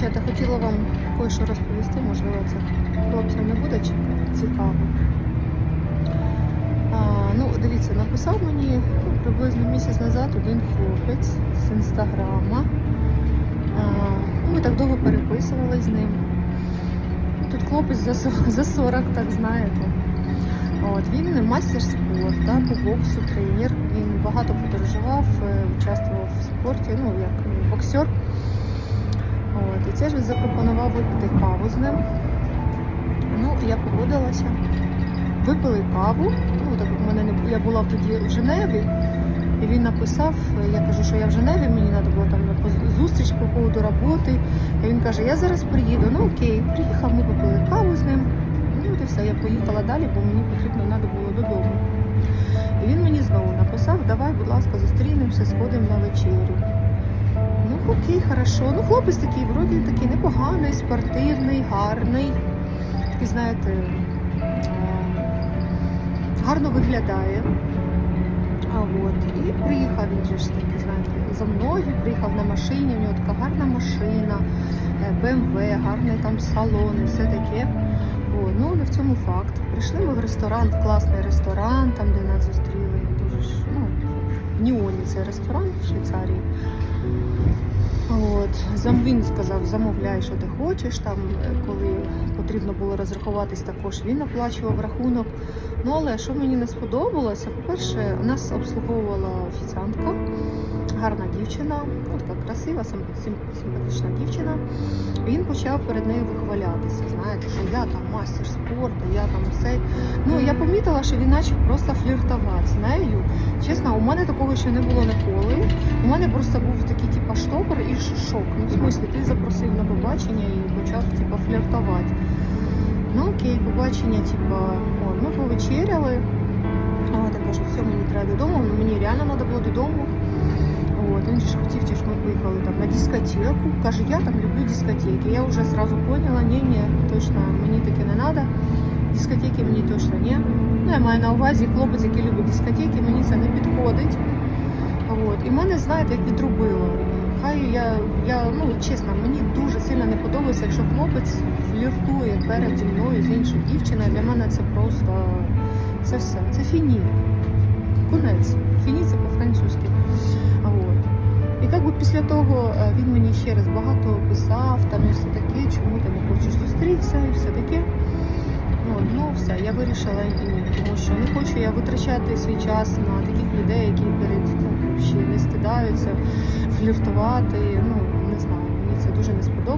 Дівчата, хотіла вам кое-що розповісти, можливо, це хлопцям не буде цікаво. А, ну, дивіться, написав мені ну, приблизно місяць назад один хлопець з інстаграма. Ми так довго переписували з ним. Тут хлопець за, сор- за 40, так знаєте. От, він мастер спорту по боксу, тренер. Він багато подорожував, е, участвував в спорті, ну як е, боксер. І це ж запропонував випити каву з ним. Ну, я погодилася. Випили каву. Ну, так як мене не я була тоді в Женеві, і він написав, я кажу, що я в Женеві, мені треба було там зустріч по поводу роботи. І він каже, я зараз приїду. Ну окей, приїхав, ми попили каву з ним. Ну і все, я поїхала далі, бо мені потрібно треба було додому. І він мені знову написав, давай, будь ласка, зустрінемося, сходимо на вечерю. Ну окей, хорошо. Ну, хлопець такий, вроді такий непоганий, спортивний, гарний. Такий, знаєте, е, гарно виглядає. А от, і приїхав він же ж таки, знаєте, за мною, приїхав на машині, у нього така гарна машина, БМВ, гарний там салон і все таке. От, ну, не в цьому факт. Прийшли ми в ресторан, в класний ресторан, там, де нас зустріли. Дуже ну, в Ніоні це ресторан в Швейцарії. От, він сказав, замовляй, що ти хочеш. Там, е, коли потрібно було розрахуватись, також він оплачував рахунок. Ну але що мені не сподобалося, по-перше, нас обслуговувала офіціантка, гарна дівчина, ну, така красива, симп- симп- симпатична дівчина. Він почав перед нею вихвалятися. Знаєте, що я там мастер спорту, я там все. Ну я помітила, що він почав просто фліртувати з нею. Чесно, у мене такого ще не було ніколи. У мене просто був такий типа штопор і шок. Ну, в смислі, ти запросив на побачення і почав типа фліртувати. Ну окей, побачення, типа, о, ми повечеряли. От, я кажу, все, мені треба додому, ну мені реально треба було додому. От, він ж хотів, ті ж ми поїхали там на дискотеку. Каже, я там люблю дискотеки. Я вже сразу поняла, ні, ні, точно мені таке не треба. Дискотеки мені точно ні. Я маю на увазі хлопець, який любить дискотеки, мені це не підходить. От. І мене, знаєте, як відрубило. Хай я, я, ну чесно, мені дуже сильно не подобається, якщо хлопець фліртує переді мною з іншою дівчиною. Для мене це просто це все. Це фіні. Конець. Фіні це по-французьки. І як би після того е, він мені ще раз багато писав, там і все таке, чому ти не хочеш зустрітися і все таке. Ну я вирішила ні, тому що не хочу я витрачати свій час на таких людей, які перед ще не стидаються фліртувати. Ну не знаю, мені це дуже не сподобалося.